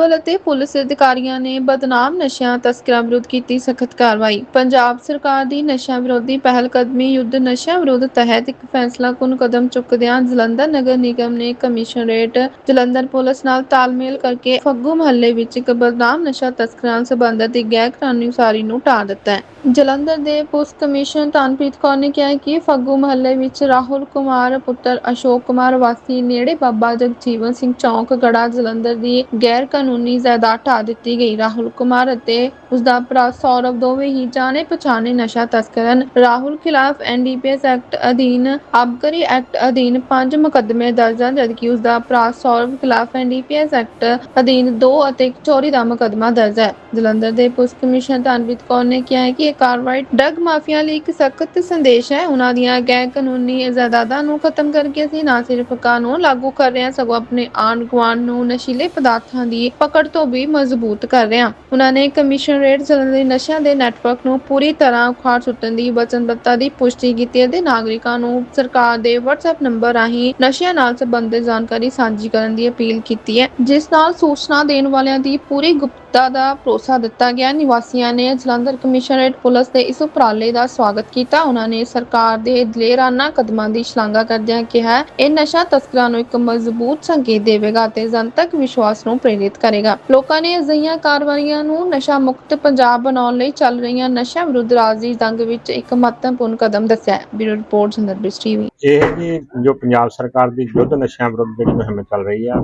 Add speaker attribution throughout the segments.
Speaker 1: Civil ਅਤੇ police ਅਧਿਕਾਰੀਆਂ ਨੇ ਬਦਨਾਮ ਨਸ਼ਿਆਂ ਤਸਕਰਾਂ ਵਿਰੁੱਧ ਕੀਤੀ ਸਖਤ ਕਾਰਵਾਈ। ਪੰਜਾਬ ਸਰਕਾਰ ਦੀ ਨਸ਼ਿਆਂ ਵਿਰੋਧੀ ਪਹਿਲਕਦਮੀ ਯੁੱਧ ਨਸ਼ਿਆਂ ਵਿਰੁੱਧ ਤਹਿਤ ਇੱਕ ਫੈਸਲਾਕੁਨ ਕਦਮ ਚੁੱਕਦਿਆਂ ਜਲੰਧਰ ਨਗਰ ਨਿਗਮ ਨੇ ਕਮਿਸ਼ਨਰੇਟ ਜਲੰਧਰ ਪੁਲਿਸ ਨਾਲ ਤਾਲਮੇਲ ਕਰਕੇ ਫੱਗੂ ਮਹੱਲੇ ਵਿੱਚ ਇੱਕ ਬਦਨਾਮ ਨਸ਼ਾ ਤਸਕਰਾਂ ਨਾਲ ਗੈਰ ਕਾਨੂੰਨੀ ਉਸਾਰੀ ਨੂੰ ਢਾਹ ਦਿੱਤਾ ਹੈ। ਜਲੰਧਰ ਦੇ ਪੁਲਿਸ ਕਮਿਸ਼ਨਰ ਤਾਨਪ੍ਰੀਤ ਕੌਰ ਨੇ ਕਿਹਾ ਕਿ ਫੱਗੂ ਮਹੱਲੇ ਵਿੱਚ ਰਾਹੁਲ ਕੁਮਾਰ, ਪੁੱਤਰ ਅਸ਼ੋਕ ਕੁਮਾਰ ਵਾਸੀ ਨੇੜੇ ਬਾਬਾ ਜਗਜੀਵਨ ਸਿੰਘ ਚੌਂਕ ਗੜਾ ਜਲੰਧਰ ਦੀ ਗੈਰ ਕਾਨੂੰਨੀ ਜਾਇਦਾਦ ਢਾਹ ਦਿੱਤੀ ਗਈ। ਰਾਹੁਲ ਕੁਮਾਰ ਅਤੇ ਉਸ ਦਾ ਭਰਾ ਸੌਰਵ ਦੋਵੇਂ ਹੀ ਜਾਣੇ ਪਛਾਣੇ ਨਸ਼ਾ ਤਸਕਰ ਰਾਹੁਲ ਖਿਲਾਫ ਐਨਡੀਪੀਐਸ ਐਕਟ ਅਧੀਨ, ਆਬਕਾਰੀ ਐਕਟ ਅਧੀਨ 5 ਮੁਕੱਦਮੇ ਦਰਜ ਹਨ, ਜਦਕਿ ਉਸ ਦਾ ਭਰਾ ਸੌਰਵ ਖਿਲਾਫ ਐਨਡੀਪੀਐਸ ਐਕਟ ਅਧੀਨ 2 ਅਤੇ ਚੋਰੀ ਦਾ ਮੁਕੱਦਮਾ ਦਰਜ ਹੈ। ਜਲੰਧਰ ਦੇ ਪੁਲਿਸ ਕਮਿਸ਼ਨਰ ਤਾਨਵੀਤ ਕੌਰ ਨੇ ਕਿਹਾ ਹੈ ਕਿ ਇਹ ਕਾਰਵਾਈ ਡਰੱਗ ਮਾਫੀਆ ਲਈ ਇੱਕ ਸਖਤ ਸੰਦੇਸ਼ ਹੈ। ਉਹਨਾਂ ਦੀਆਂ ਗੈਰ ਕਾਨੂੰਨੀ ਜਾਇਦਾਦਾਂ ਨੂੰ ਖਤਮ ਕਰਕੇ ਅਸੀਂ ਨਾ ਸਿਰਫ ਕਾਨੂੰਨ ਲਾਗੂ ਕਰ ਰਹੇ ਹਾਂ, ਸਗੋਂ ਆਪਣੇ ਆਂਢ ਗੁਆਂਢ ਨੂੰ ਨਸ਼ੀਲੇ ਪਦਾਰਥਾਂ ਦੀ ਪਕੜ ਤੋਂ ਵੀ ਮਜ਼ਬੂਤ ਕਰ ਰਿਹਾ। ਹਾਂ ਉਹਨਾਂ ਨੇ ਕਮਿਸ਼ਨਰੇਟ ਜਲੰਧਰ ਦੇ ਨਸ਼ਿਆਂ ਦੇ ਨੈਟਵਰਕ ਨੂੰ ਪੂਰੀ ਤਰ੍ਹਾਂ ਉਖਾੜ ਸੁੱਟਣ ਦੀ ਵਚਨਬੱਧਤਾ ਦੀ ਪੁਸ਼ਟੀ ਕੀਤੀ ਅਤੇ ਨਾਗਰਿਕਾਂ ਨੂੰ ਸਰਕਾਰ ਦੇ WhatsApp ਨੰਬਰ ਰਾਹੀਂ ਨਸ਼ਿਆਂ ਨਾਲ ਸੰਬੰਧਿਤ ਜਾਣਕਾਰੀ ਸਾਂਝੀ ਕਰਨ ਦੀ ਅਪੀਲ ਕੀਤੀ ਹੈ। ਜਿਸ ਨਾਲ ਸੂਚਨਾ ਦੇਣ ਵਾਲਿਆਂ ਦੀ ਪੂਰੀ ਗੁਪਤਤਾ ਦਾ ਭਰੋਸਾ ਦਿੱਤਾ ਗਿਆ। ਨਿਵਾਸੀਆਂ ਨੇ ਜਲੰਧਰ ਕਮਿਸ਼ਨਰੇਟ ਪੁਲਿਸ ਦੇ ਇਸ ਉਪਰਾਲੇ ਦਾ ਸਵਾਗਤ ਕੀਤਾ। ਉਹਨਾਂ ਨੇ ਸਰਕਾਰ ਦੇ ਦਲੇਰਾਨਾ ਕਦਮਾਂ ਦੀ ਸ਼ਲਾਘਾ ਕਰਦਿਆਂ ਕਿਹਾ, ਇਹ ਨਸ਼ਾ ਤਸਕਰਾਂ ਨੂੰ ਇੱਕ ਮਜ਼ਬੂਤ ਸੰਕੇਤ ਦੇਵੇਗਾ ਅਤੇ ਜਨਤਕ ਵਿਸ਼ਵਾਸ ਨੂੰ ਪ੍ਰੇਰਿਤ ਕਰੇਗਾ। ਲੋਕਾਂ ਨੇ ਅਜਿਹੀਆਂ ਕਾਰਵਾਈਆਂ ਨੂੰ ਨਸ਼ਾ ਮੁਕਤ ਪੰਜਾਬ ਬਣਾਉਣ ਲਈ ਚੱਲ ਰਹੀਆਂ ਨਸ਼ਾ ਵਿਰੁੱਧ ਰਾਜੀ ਜੰਗ ਵਿੱਚ ਇੱਕ ਮਹੱਤਵਪੂਰਨ ਕਦਮ ਦੱਸਿਆ ਹੈ। ਬਿਊਰੋ ਰਿਪੋਰਟ ਜੰਦਰਬਿਸ ਟੀਵੀ।
Speaker 2: ਇਹ ਜੀ ਜੋ ਪੰਜਾਬ ਸਰਕਾਰ ਦੀ ਯੁੱਧ ਨਸ਼ਿਆਂ ਵਿਰੁੱਧ ਜਿਹੜੀ ਮੁਹਿੰਮ ਚੱਲ ਰਹੀ ਆ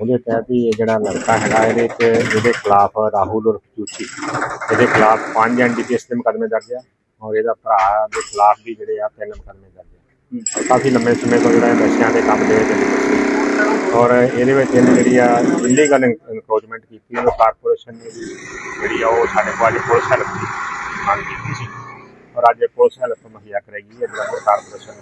Speaker 2: ਉਹਦੇ ਤਹਿਤ ਹੀ ਇਹ ਜਿਹੜਾ ਲੜਕਾ ਹੈਗਾ ਇਹਦੇ ਤੇ ਇਹਦੇ ਖਿਲਾਫ ਰਾਹੁਲ ਉਰਫ ਚੂਚੀ ਇਹਦੇ ਖਿਲਾਫ ਪੰਜ ਐਨਡੀਪੀਐਸ ਦੇ ਮੁਕੱਦਮੇ ਦਰਜ ਆ ਔਰ ਇਹਦਾ ਭਰਾ ਦੇ ਖਿਲਾਫ ਵੀ ਜਿਹੜੇ ਆ ਤਿੰਨ ਮੁਕੱਦਮੇ ਦਰਜ ਆ। ਕਾਫੀ ਲੰਮੇ ਸਮੇਂ ਤੋਂ ਜਿਹੜਾ ਇਹ ਨਸ਼ਿਆਂ ਦੇ ਕੰਮ ਦੇ ਵਿੱਚ ਔਰ ਇਹਦੇ ਵਿੱਚ ਇਹਨੇ ਜਿਹੜੀ ਆ ਇਲੀਗਲ ਇਨਕਰੋਚਮੈਂਟ ਕੀਤੀ ਉਹ ਕਾਰਪੋਰੇਸ਼ਨ ਨੇ ਜਿਹੜੀ ਆ ਉਹ ਸਾਡੇ ਕੋਲ ਅੱਜ ਪੁਲਿਸ ਹੈਲਪ ਦੀ ਮੰਗ ਕੀਤੀ ਸੀ। ਔਰ ਅੱਜ ਪੁਲਿਸ ਹੈਲਪ ਮੁਹੱਈਆ ਕਰਾਈ ਹੈ ਜਲੰਧਰ ਕਾਰਪੋਰੇਸ਼ਨ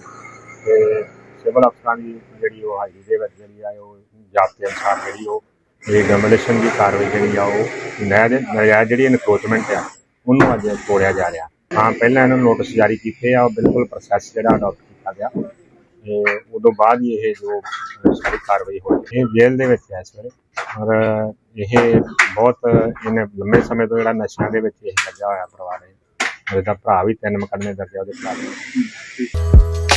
Speaker 2: ਤੇ ਸਿਵਲ ਅਫਸਰਾਂ ਦੀ ਜਿਹੜੀ ਉਹ ਹਾਜ਼ਰੀ ਦੇ ਵਿੱਚ ਜਿਹੜੀ ਆ ਉਹ ਜਾਬਤੇ ਅਨੁਸਾਰ ਜਿਹੜੀ ਉਹ ਇਹ ਡੈਮੋਲੀਸ਼ਨ ਦੀ ਕਾਰਵਾਈ ਜਿਹੜੀ ਆ ਉਹ ਨਜਾਇਜ਼ ਨਜਾਇਜ਼ ਜਿਹੜੀ ਇਨਕਰੋਚਮੈਂਟ ਆ, ਉਹਨੂੰ ਅੱਜ ਤੋੜਿਆ ਜਾ ਰਿਹਾ। ਹਾਂ, ਪਹਿਲਾਂ ਇਹਨਾਂ ਨੂੰ ਨੋਟਿਸ ਜਾਰੀ ਕੀਤੇ ਆ, ਉਹ ਬਿਲਕੁਲ ਪ੍ਰੋਸੈਸ ਜਿਹੜਾ ਅਡਾਪਟ ਕੀਤਾ ਗਿਆ। ਤੇ ਉਦੋਂ ਬਾਅਦ ਹੀ ਇਹ ਜੋ ਸਾਰੀ ਕਾਰਵਾਈ ਹੋਈ। ਇਹ ਜੇਲ੍ਹ ਦੇ ਵਿੱਚ ਹੈ ਇਸ ਵੇਲੇ। ਔਰ ਇਹ ਬਹੁਤ, ਇਹਨੇ ਲੰਮੇ ਸਮੇਂ ਤੋਂ ਜਿਹੜਾ ਨਸ਼ਿਆਂ ਦੇ ਵਿੱਚ ਇਹ ਲੱਗਾ ਹੋਇਆ ਪਰਿਵਾਰ ਹੈ। ਉਹਦਾ ਭਰਾ ਵੀ ਤਿੰਨ ਮੁਕੱਦਮੇ ਦਰਜ ਉਹਦੇ ਖਿਲਾਫ